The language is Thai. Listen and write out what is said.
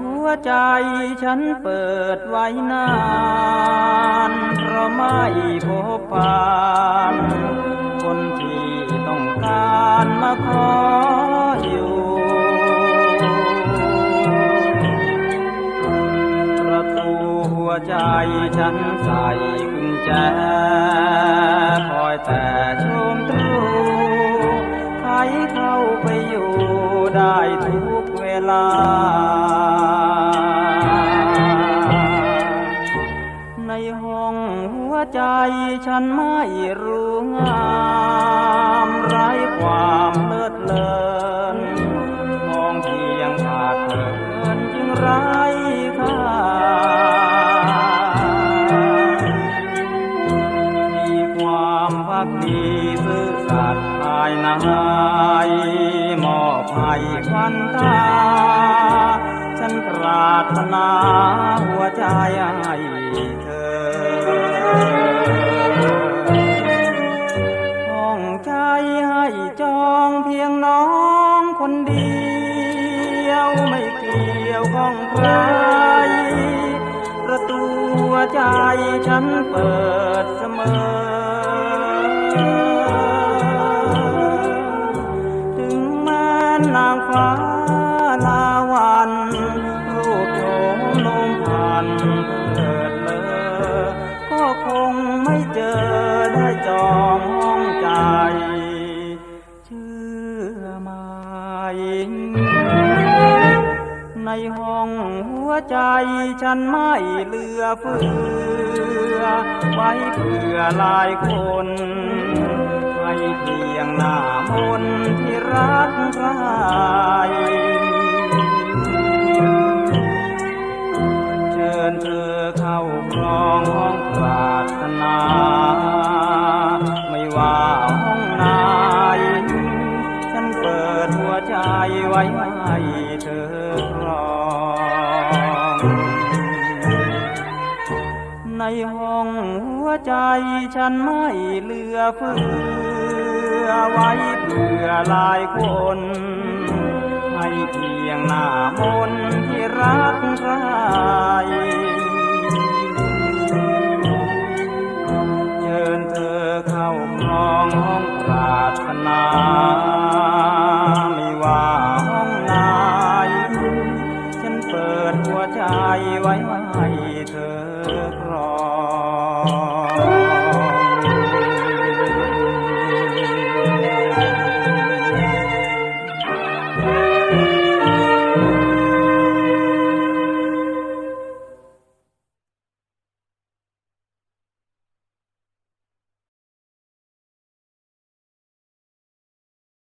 หัวใจฉันเปิดไว้นานเพราะไม่พบผ่านคนที่ต้องการมาขออยู่ประตูหัวใจฉันใส่กุญแจคอยแต่ชมตรูใครเข้าไปอยู่ได้ทุกเวลา ใจฉันไม่รู้งามไร้ความเลิศเลินมองเพียงขาดเผินจึงไร้ค่ามีความพักดีซื่อสัตย์ภายในมอบให้ควันตาฉันปรารถนา ใครประตูใจฉันเปิดเสมอ ถึงแม้นางฟ้านาวันรูปโฉมลมพัน ห้องหัวใจฉันไม่เหลือเฟือ ไว้เพื่อหลายคนให้เพียงหน้ามนที่รักใครเชิญเธอเข้าครองห้องปรารถนา ไม่ว่าห้องไหนฉันเปิดหัวใจไว้ให้เธอ ในห้องหัวใจฉันไม่เหลือเฟือไว้เพื่อหลายคนให้เพียงหน้ามนที่รักใครเชิญเธอเข้าครองห้องปรารถนา ใจไว้ให้เธอครอง